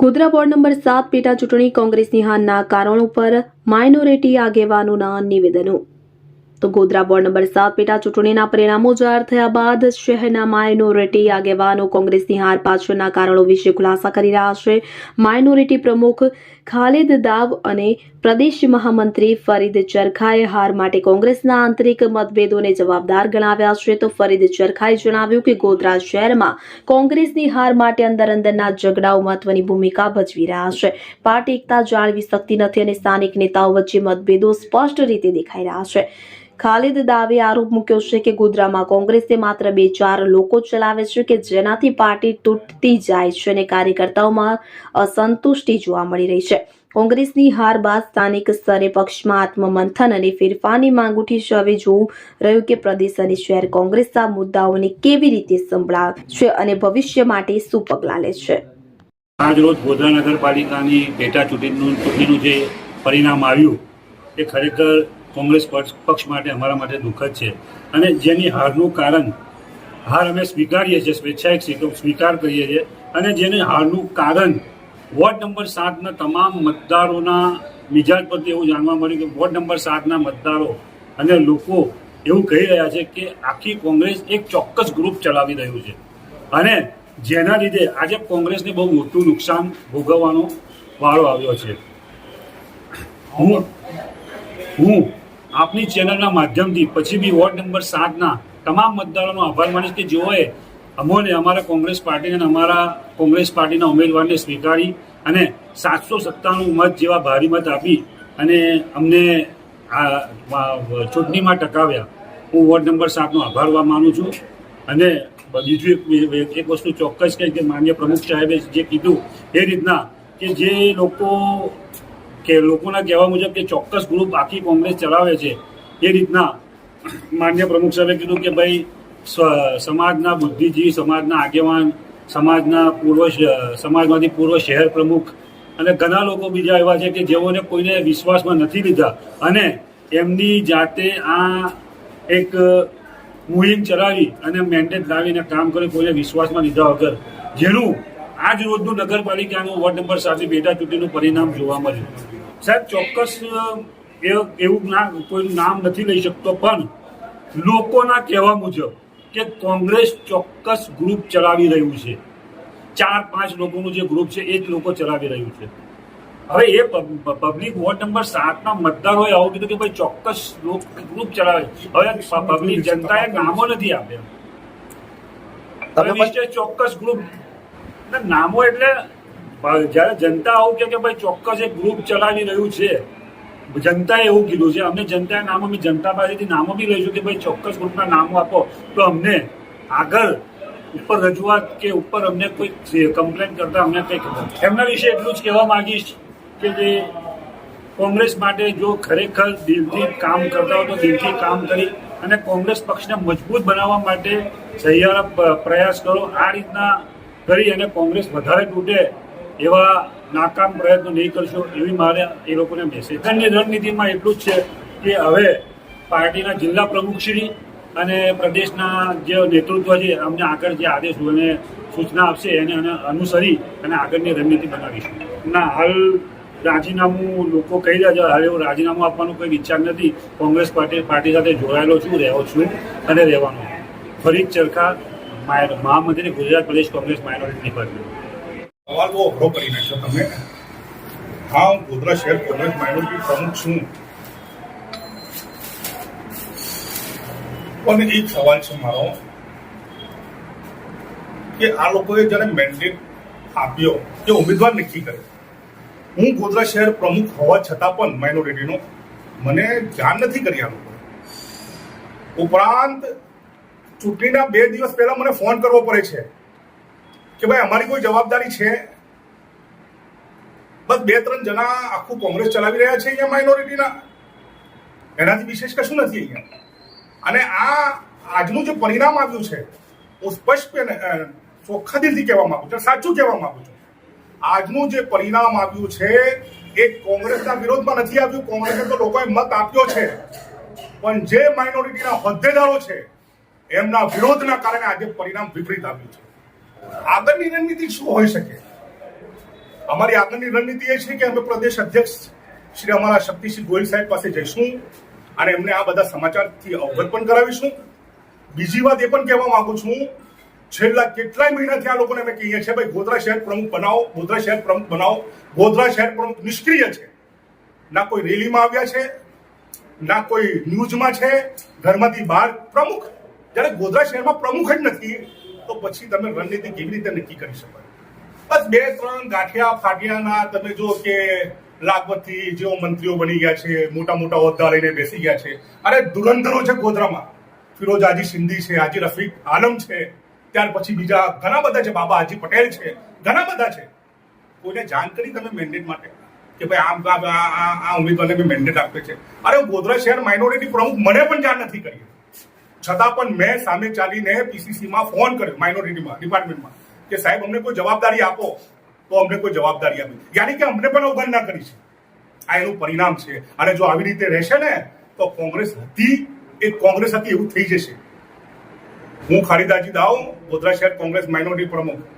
Godhra ward number સાત પેટા ચૂંટણી કોંગ્રેસની હારના કારણો પર માઇનોરિટી આગેવાનોના નિવેદનો. તો ગોધરા વોર્ડ નંબર સાત પેટા ચૂંટણીના પરિણામો જાહેર થયા બાદ શહેરના માઇનોરિટી આગેવાનો કોંગ્રેસની હાર પાછળના કારણો વિશે ખુલાસા કરી રહ્યા છે. માઇનોરિટી પ્રમુખ ખાલિદ દાવ અને પ્રદેશ મહામંત્રી ફરીદ ચરખાએ હાર માટે કોંગ્રેસના આંતરિક મતભેદોને જવાબદાર ગણાવ્યા છે. તો ફરીદ ચરખાએ જણાવ્યું કે ગોધરા શહેરમાં કોંગ્રેસની હાર માટે અંદર અંદરના ઝઘડાઓ મહત્વની ભૂમિકા ભજવી રહ્યા છે. પાર્ટી એકતા જાળવી શકતી નથી અને સ્થાનિક નેતાઓ વચ્ચે મતભેદો સ્પષ્ટ રીતે દેખાઈ રહ્યા છે. ખાલિદ દાવે આરોપ મૂક્યો છે કે ગોધરામાં કોંગ્રેસે માત્ર બે ચાર લોકો ચલાવે છે કે જેનાથી પાર્ટી તૂટતી જાય છે અને કાર્યકર્તાઓમાં અસંતુષ્ટિ જોવા મળી રહી છે. કોંગ્રેસની હાર બાદ સ્થાનિક સ્તરે પક્ષમાં આત્મમંથન અને ફેરફારની માંગ ઉઠી છે. હવે જોવું રહ્યું કે પ્રદેશ અને શહેર કોંગ્રેસ આ મુદ્દાઓને કેવી રીતે સંભળાવે છે અને ભવિષ્ય માટે શું પગલાં લે છે આજ રોજ ગોધરા નગરપાલિકાની પેટા ચૂંટણીનું ચૂંટણીનું જે પરિણામ આવ્યું, એ ખરેખર કોંગ્રેસ પક્ષ માટે અમારા માટે દુઃખદ છે. અને જેની હારનું કારણ હાર અમે સ્વીકારીએ છીએ, સ્વેચ્છાએ સીટો સ્વીકાર કરીએ છીએ. અને જેની હારનું કારણ વોર્ડ નંબર સાતના તમામ મતદારોના મિજાજ પરથી એવું જાણવા મળ્યું કે વોર્ડ નંબર સાતના મતદારો અને લોકો એવું કહી રહ્યા છે કે આખી કોંગ્રેસ એક ચોક્કસ ગ્રુપ ચલાવી રહ્યું છે. અને જેના લીધે આજે કોંગ્રેસને બહુ મોટું નુકસાન ભોગવવાનો વારો આવ્યો છે. હું હું આપની ચેનલના માધ્યમથી પછી બી વોર્ડ નંબર સાતના તમામ મતદારોનો આભાર માનીશ કે જેઓએ અમોને અમારા કોંગ્રેસ પાર્ટીને અને અમારા કોંગ્રેસ પાર્ટીના ઉમેદવારને સ્વીકારી અને સાતસો સત્તાણું મત જેવા ભારી મત આપી અને અમને આ ચૂંટણીમાં ટકાવ્યા. હું વોર્ડ નંબર સાતનો આભાર માનું છું. અને બીજું એક એક વસ્તુ ચોક્કસ કહી કે માન્ય પ્રમુખ સાહેબે જે કીધું એ રીતના કે જે લોકો કે લોકોના કહેવા મુજબ કે ચોક્કસ ગ્રુપ આખી કોંગ્રેસ ચલાવે છે, એ રીતના માન્ય પ્રમુખ સાહેબે કીધું કે ભાઈ સમાજના બુદ્ધિજીવી, સમાજના આગેવાન, સમાજના પૂર્વ સમાજમાંથી પૂર્વ શહેર પ્રમુખ અને ઘણા લોકો બીજા એવા છે કે જેઓને કોઈને વિશ્વાસમાં નથી લીધા. અને એમની જાતે આ એક મુહિમ ચલાવી અને મેન્ડેટ લાવીને કામ કરી કોઈને વિશ્વાસમાં લીધા વગર. જેનું આજ રોજનું નગરપાલિકાનું વોર્ડ નંબર સાથે પેટા ચૂંટણીનું પરિણામ જોવા મળ્યું. સાહેબ ચોક્કસ એ- એવું ના કોઈનું નામ નથી લઈ શકતો પણ લોકોના કહેવા મુજબ કે કોંગ્રેસ ચોક્કસ ગ્રુપ ચલાવી રહ્યું છે. ચાર પાંચ લોકોનું જે ગ્રુપ છે એ જ લોકો ચલાવી રહ્યું છે. હવે એ પબ્લિક વોર્ડ નંબર સાતના મતદારોએ આવું કીધું કે ભાઈ ચોક્કસ ગ્રુપ ચલાવે. હવે પબ્લિક જનતાએ નામો નથી આપ્યા. ચોક્કસ ગ્રુપ નામો એટલે જ્યારે જનતા આવું કે ભાઈ ચોક્કસ એક ગ્રુપ ચલાવી રહ્યું છે, જનતાએ એવું કીધું છે અમને જનતાએ નામ, અમે જનતા પાસેથી નામો બી લઈશું કે ભાઈ ચોક્કસ ગ્રુપના નામો આપો, તો અમને આગળ ઉપર રજૂઆત કે ઉપર અમને કોઈ કમ્પ્લેન કરતા અમને કંઈક એમના વિશે એટલું જ કહેવા માંગીશ કે જે કોંગ્રેસ માટે જો ખરેખર દિલથી કામ કરતા હોય તો દિલથી કામ કરી અને કોંગ્રેસ પક્ષને મજબૂત બનાવવા માટે સહિયારા પ્રયાસ કરો, આ રીતના કરી અને કોંગ્રેસ વધારે તૂટે એવા નાકામ પ્રયત્નો નહીં કરશો એવી મારે એ લોકોને મેસેજ અન્ય રણનીતિમાં એટલું જ છે કે હવે પાર્ટીના જિલ્લા પ્રમુખશ્રી અને પ્રદેશના જે નેતૃત્વ છે, અમને આગળ જે આદેશ અને સૂચના આપશે એને અનુસરી અને આગળની રણનીતિ બનાવીશું. ના, હાલ રાજીનામું લોકો કહી રહ્યા છે હવે હું રાજીનામું આપવાનો કોઈ વિચાર નથી. કોંગ્રેસ પાર્ટી પાર્ટી સાથે જોડાયેલો છું, રહ્યો છું અને રહેવાનો ફરી ચરખા મહામંત્રી ગુજરાત પ્રદેશ કોંગ્રેસ માઇનોરિટી ડિપાર્ટમેન્ટ સવાલ બહુ અઘરો કરી નાખ્યો તમે હા, હું ગોધરા શહેર કોંગ્રેસ માઇનોરિટી પ્રમુખ છું. પણ એક સવાલ છે મારો, કે આ લોકોએ જ્યારે મેન્ડેટ આપ્યો કે ઉમેદવાર નક્કી કરે હું ગોધરા શહેર પ્રમુખ હોવા છતાં પણ માઇનોરિટીનો મને જાણ નથી કરી આ લોકોએ. ઉપરાંત ચૂંટણીના બે દિવસ પહેલા મને ફોન કરવો પડે છે. કે ભાઈ અમારી કોઈ જવાબદારી છે? બસ બે, ત્રણ જણા આખું કોંગ્રેસ ચલાવી રહ્યા છે અહીંયા માઇનોરિટીના એનાથી વિશેષ કશું નથી અહીંયા. અને આ આજનું જે પરિણામ આવ્યું છે, હું સ્પષ્ટ ચોખ્ખા દિલથી કહેવા માંગુ છું સાચું કહેવા માંગુ છું. આજનું જે પરિણામ આવ્યું છે, એ કોંગ્રેસના વિરોધમાં નથી આવ્યું. કોંગ્રેસે તો લોકોએ મત આપ્યો છે. પણ જે માઇનોરિટીના હોદ્દેદારો છે, એમના વિરોધના કારણે આજે પરિણામ વિપરીત આવ્યું છે. આગળની રણનીતિ શું હોઈ શકે? અમારી આગળની રણનીતિ એ છે કે અમે પ્રદેશ અધ્યક્ષ શ્રી અમારા શક્તિસિંહ ગોયલ સાહેબ પાસે જઈશું અને એમને આ બધા સમાચારથી અવગત પણ કરાવીશું. બીજી વાત એ પણ કહેવા માંગુ છું, છેલ્લા કેટલાય મહિનાથી આ લોકોને અમે કહીએ છીએ, ભાઈ, ગોધરા શહેર પ્રમુખ બનાવો, ગોધરા શહેર પ્રમુખ બનાવો, ગોધરા શહેર પ્રમુખ નિષ્ક્રિય છે. ના કોઈ રેલીમાં આવ્યા છે, ના કોઈ ન્યૂઝમાં છે, ઘરમાંથી બહાર પ્રમુખ. જ્યારે ગોધરા શહેરમાં પ્રમુખ જ નથી તો પછી તમે રણનીતિ કેવી રીતે નક્કી કરી શકો? બસ બે, ત્રણ ગાંઠિયા ફાટિયાના તમે જો કે લાખપતિ જેઓ મંત્રીઓ બની ગયા છે, મોટા મોટા હોદ્દા લઈને બેસી ગયા છે. અરે ધુરંધરો છે ગોધરામાં. ફિરોજ હાજી સિંધી છે હાજી રફીક આલમ છે. ત્યાર પછી બીજા ઘણા બધા છે, બાબા હાજી પટેલ છે, ઘણા બધા છે. કોઈને જાણ કરી તમે મેન્ડેટ માટે કે ભાઈ આમ, આ, આ- ઉમેદવારને મેન્ડેટ આપ્યો છે. અરે ગોધરા શહેર માઇનોરિટી પ્રમુખ મને પણ જાણ નથી કરી. છતાં પણ મેં સામે ચાલીને પીસીસીમાં ફોન કર્યો માઇનોરિટીમાં ડિપાર્ટમેન્ટમાં કે સાહેબ, અમને કોઈ જવાબદારી આપો, તો અમને કોઈ જવાબદારી આપી. યાની કે અમને પણ અવગણના કરી છે. આ એનું પરિણામ છે. અને જો આવી રીતે રહેશે ને, તો કોંગ્રેસ હતી, એ કોંગ્રેસ હતી, એવું થઈ જશે. હું ખાલિદાજી દાવ ગોધરા શહેર કોંગ્રેસ માઇનોરિટી પ્રમુખ.